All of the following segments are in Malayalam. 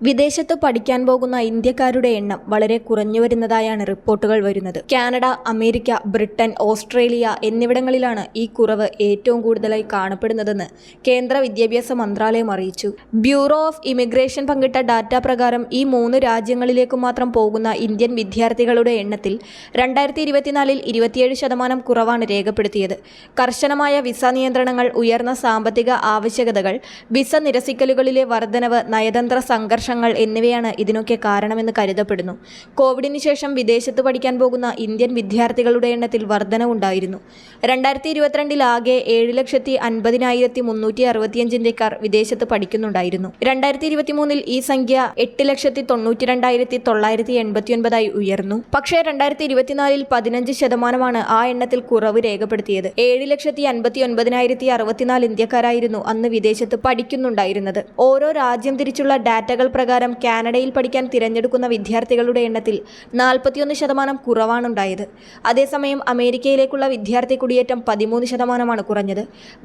വിദേശത്ത് പഠിക്കാൻ പോകുന്ന ഇന്ത്യക്കാരുടെ എണ്ണം വളരെ കുറഞ്ഞു വരുന്നതായാണ് റിപ്പോർട്ടുകൾ വരുന്നത്. കാനഡ അമേരിക്ക ബ്രിട്ടൻ ഓസ്ട്രേലിയ എന്നിവിടങ്ങളിലാണ് ഈ കുറവ് ഏറ്റവും കൂടുതലായി കാണപ്പെടുന്നതെന്ന് കേന്ദ്ര വിദ്യാഭ്യാസ മന്ത്രാലയം അറിയിച്ചു. ബ്യൂറോ ഓഫ് ഇമിഗ്രേഷൻ പങ്കിട്ട ഡാറ്റ പ്രകാരം ഈ മൂന്ന് രാജ്യങ്ങളിലേക്ക് മാത്രം പോകുന്ന ഇന്ത്യൻ വിദ്യാർത്ഥികളുടെ എണ്ണത്തിൽ രണ്ടായിരത്തി ഇരുപത്തിനാലിൽ ഇരുപത്തിയേഴ് ശതമാനം കുറവാണ് രേഖപ്പെടുത്തിയത്. കർശനമായ വിസ നിയന്ത്രണങ്ങൾ ഉയർന്ന സാമ്പത്തിക ആവശ്യകതകൾ വിസ നിരസിക്കലുകളിലെ വർധനവ് നയതന്ത്ര സംഘർഷങ്ങൾ എന്നിവയാണ് ഇതിനൊക്കെ കാരണമെന്ന് കരുതപ്പെടുന്നു. കോവിഡിന് ശേഷം വിദേശത്ത് പഠിക്കാൻ പോകുന്ന ഇന്ത്യൻ വിദ്യാർത്ഥികളുടെ എണ്ണത്തിൽ വർധനവുണ്ടായിരുന്നു. രണ്ടായിരത്തി ഇരുപത്തിരണ്ടിൽ ആകെ ഏഴ് ലക്ഷത്തി അൻപതിനായിരത്തി മുന്നൂറ്റി അറുപത്തിയഞ്ച് ഇന്ത്യക്കാർ വിദേശത്ത് പഠിക്കുന്നുണ്ടായിരുന്നു. രണ്ടായിരത്തി ഇരുപത്തിമൂന്നിൽ ഈ സംഖ്യ എട്ട് ലക്ഷത്തി തൊണ്ണൂറ്റി രണ്ടായിരത്തി തൊള്ളായിരത്തി എൺപത്തിയൊൻപതായി ഉയർന്നു. പക്ഷേ രണ്ടായിരത്തി ഇരുപത്തിനാലിൽ പതിനഞ്ച് ശതമാനമാണ് ആ എണ്ണത്തിൽ കുറവ് രേഖപ്പെടുത്തിയത്. ഏഴ് ലക്ഷത്തി അൻപത്തി ഒൻപതിനായിരത്തി അറുപത്തിനാല് ഇന്ത്യക്കാരായിരുന്നു അന്ന് വിദേശത്ത് പഠിക്കുന്നുണ്ടായിരുന്നത്. ഓരോ രാജ്യം തിരിച്ചുള്ള ഡാറ്റകൾ പ്രകാരം കാനഡയിൽ പഠിക്കാൻ തിരഞ്ഞെടുക്കുന്ന വിദ്യാർത്ഥികളുടെ എണ്ണത്തിൽ നാൽപ്പത്തിയൊന്ന് ശതമാനം കുറവാണുണ്ടായത്. അതേസമയം അമേരിക്കയിലേക്കുള്ള വിദ്യാർത്ഥി കുടിയേറ്റം പതിമൂന്ന് ശതമാനമാണ് കുറഞ്ഞത്.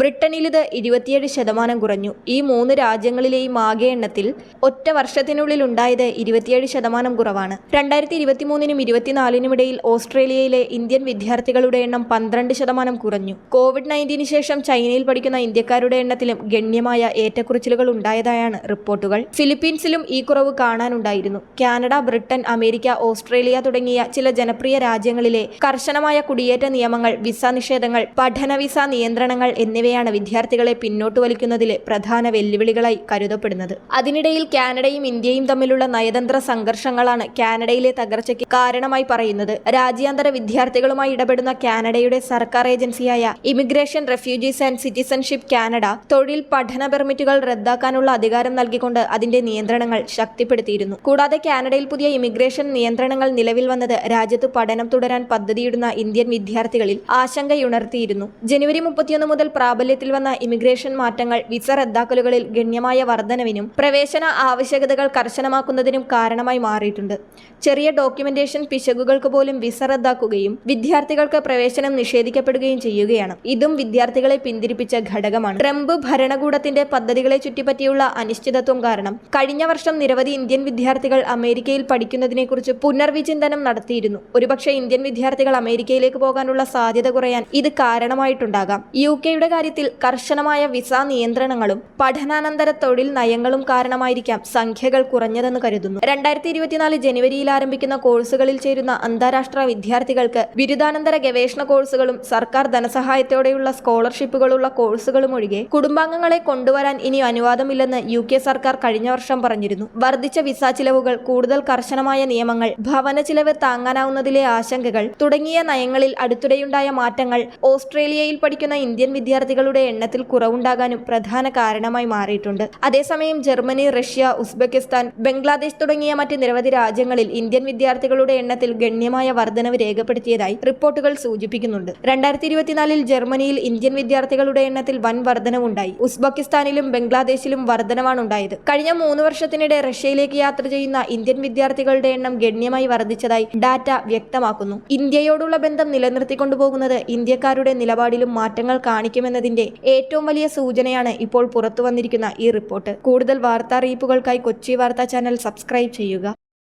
ബ്രിട്ടനിൽ ഇത് ഇരുപത്തിയേഴ് ശതമാനം കുറഞ്ഞു. ഈ മൂന്ന് രാജ്യങ്ങളിലെയും ആകെ എണ്ണത്തിൽ ഒറ്റ വർഷത്തിനുള്ളിൽ ഉണ്ടായത് ഇരുപത്തിയേഴ് ശതമാനം കുറവാണ്. രണ്ടായിരത്തി ഇരുപത്തിമൂന്നിനും ഇരുപത്തിനാലിനും ഇടയിൽ ഓസ്ട്രേലിയയിലെ ഇന്ത്യൻ വിദ്യാർത്ഥികളുടെ എണ്ണം പന്ത്രണ്ട് ശതമാനം കുറഞ്ഞു. കോവിഡ് നയന്റീന് ശേഷം ചൈനയിൽ പഠിക്കുന്ന ഇന്ത്യക്കാരുടെ എണ്ണത്തിലും ഗണ്യമായ ഏറ്റക്കുറച്ചിലുകൾ ഉണ്ടായതായാണ് റിപ്പോർട്ടുകൾ. ഫിലിപ്പീൻസിലും ഈ കുറവ് കാണാനുണ്ടായിരുന്നു. കാനഡ ബ്രിട്ടൻ അമേരിക്ക ഓസ്ട്രേലിയ തുടങ്ങിയ ചില ജനപ്രിയ രാജ്യങ്ങളിലെ കർശനമായ കുടിയേറ്റ നിയമങ്ങൾ വിസ നിഷേധങ്ങൾ പഠന വിസ നിയന്ത്രണങ്ങൾ എന്നിവയാണ് വിദ്യാർത്ഥികളെ പിന്നോട്ട് വലിക്കുന്നതിലെ പ്രധാന വെല്ലുവിളികളായി കരുതപ്പെടുന്നത്. അതിനിടയിൽ കാനഡയും ഇന്ത്യയും തമ്മിലുള്ള നയതന്ത്ര സംഘർഷങ്ങളാണ് കാനഡയിലെ തകർച്ചയ്ക്ക് കാരണമായി പറയുന്നത്. രാജ്യാന്തര വിദ്യാർത്ഥികളുമായി ഇടപെടുന്ന കാനഡയുടെ സർക്കാർ ഏജൻസിയായ Immigration Refugees and Citizenship Canada തൊഴിൽ പഠന പെർമിറ്റുകൾ റദ്ദാക്കാനുള്ള അധികാരം നൽകിക്കൊണ്ട് അതിന്റെ നിയന്ത്രണങ്ങൾ ശക്തിപ്പെടുത്തിയിരുന്നു. കൂടാതെ കാനഡയിൽ പുതിയ ഇമിഗ്രേഷൻ നിയന്ത്രണങ്ങൾ നിലവിൽ വന്നത് രാജ്യത്ത് പഠനം തുടരാൻ പദ്ധതിയിടുന്ന ഇന്ത്യൻ വിദ്യാർത്ഥികളിൽ ആശങ്കയുണർത്തിയിരുന്നു. ജനുവരി മുപ്പത്തിയൊന്ന് മുതൽ പ്രാബല്യത്തിൽ വന്ന ഇമിഗ്രേഷൻ മാറ്റങ്ങൾ വിസ റദ്ദാക്കലുകളിൽ ഗണ്യമായ വർധനവിനും പ്രവേശന ആവശ്യകതകൾ കർശനമാക്കുന്നതിനും കാരണമായി മാറിയിട്ടുണ്ട്. ചെറിയ ഡോക്യുമെന്റേഷൻ പിശകുകൾക്ക് പോലും വിസ റദ്ദാക്കുകയും വിദ്യാർത്ഥികൾക്ക് പ്രവേശനം നിഷേധിക്കപ്പെടുകയും ചെയ്യുകയാണ്. ഇതും വിദ്യാർത്ഥികളെ പിന്തിരിപ്പിച്ച ഘടകമാണ്. ട്രംപ് ഭരണകൂടത്തിന്റെ പദ്ധതികളെ ചുറ്റിപ്പറ്റിയുള്ള അനിശ്ചിതത്വം കാരണം കഴിഞ്ഞ വർഷം നിരവധി ഇന്ത്യൻ വിദ്യാർത്ഥികൾ അമേരിക്കയിൽ പഠിക്കുന്നതിനെക്കുറിച്ച് പുനർവിചിന്തനം നടത്തിയിരുന്നു. ഒരുപക്ഷെ ഇന്ത്യൻ വിദ്യാർത്ഥികൾ അമേരിക്കയിലേക്ക് പോകാനുള്ള സാധ്യത കുറയാൻ ഇത് കാരണമായിട്ടുണ്ടാകാം. യു കെയുടെ കാര്യത്തിൽ കർശനമായ വിസ നിയന്ത്രണങ്ങളും പഠനാനന്തര തൊഴിൽ നയങ്ങളും കാരണമായിരിക്കാം സംഖ്യകൾ കുറഞ്ഞതെന്ന് കരുതുന്നു. രണ്ടായിരത്തി ഇരുപത്തിനാല് ജനുവരിയിൽ ആരംഭിക്കുന്ന കോഴ്സുകളിൽ ചേരുന്ന അന്താരാഷ്ട്ര വിദ്യാർത്ഥികൾക്ക് ബിരുദാനന്തര ഗവേഷണ കോഴ്സുകളും സർക്കാർ ധനസഹായത്തോടെയുള്ള സ്കോളർഷിപ്പുകളുള്ള കോഴ്സുകളും ഒഴികെ കുടുംബാംഗങ്ങളെ കൊണ്ടുവരാൻ ഇനി അനുവാദമില്ലെന്ന് യു കെ സർക്കാർ കഴിഞ്ഞ വർഷം പറഞ്ഞിരുന്നു. വർദ്ധിച്ച വിസ ചിലവുകൾ കൂടുതൽ കർശനമായ നിയമങ്ങൾ ഭവന ചിലവ് താങ്ങാനാവുന്നതിലെ ആശങ്കകൾ തുടങ്ങിയ നയങ്ങളിൽ അടുത്തിടെയുണ്ടായ മാറ്റങ്ങൾ ഓസ്ട്രേലിയയിൽ പഠിക്കുന്ന ഇന്ത്യൻ വിദ്യാർത്ഥികളുടെ എണ്ണത്തിൽ കുറവുണ്ടാകാനും പ്രധാന കാരണമായി മാറിയിട്ടുണ്ട്. അതേസമയം ജർമ്മനി റഷ്യ ഉസ്ബെക്കിസ്ഥാൻ ബംഗ്ലാദേശ് തുടങ്ങിയ മറ്റ് നിരവധി രാജ്യങ്ങളിൽ ഇന്ത്യൻ വിദ്യാർത്ഥികളുടെ എണ്ണത്തിൽ ഗണ്യമായ വർധനവ് രേഖപ്പെടുത്തിയതായി റിപ്പോർട്ടുകൾ സൂചിപ്പിക്കുന്നുണ്ട്. രണ്ടായിരത്തി ഇരുപത്തിനാലിൽ ജർമ്മനിയിൽ ഇന്ത്യൻ വിദ്യാർത്ഥികളുടെ എണ്ണത്തിൽ വൻ വർധനവുണ്ടായി. ഉസ്ബെക്കിസ്ഥാനിലും ബംഗ്ലാദേശിലും വർധനവാണ് ഉണ്ടായത് കഴിഞ്ഞ മൂന്ന് വർഷത്തിനിടെ റഷ്യയിലേക്ക് യാത്ര ചെയ്യുന്ന ഇന്ത്യൻ വിദ്യാർത്ഥികളുടെ എണ്ണം ഗണ്യമായി വർദ്ധിച്ചതായി ഡാറ്റ വ്യക്തമാക്കുന്നു. ഇന്ത്യയോടുള്ള ബന്ധം നിലനിർത്തിക്കൊണ്ടുപോകുന്നത് ഇന്ത്യക്കാരുടെ നിലപാടിലും മാറ്റങ്ങൾ കാണിക്കുമെന്നതിന്റെ ഏറ്റവും വലിയ സൂചനയാണ് ഇപ്പോൾ പുറത്തു വന്നിരിക്കുന്ന ഈ റിപ്പോർട്ട്. കൂടുതൽ വാർത്താ അറിയിപ്പുകൾക്കായി കൊച്ചി വാർത്താ ചാനൽ സബ്സ്ക്രൈബ് ചെയ്യുക.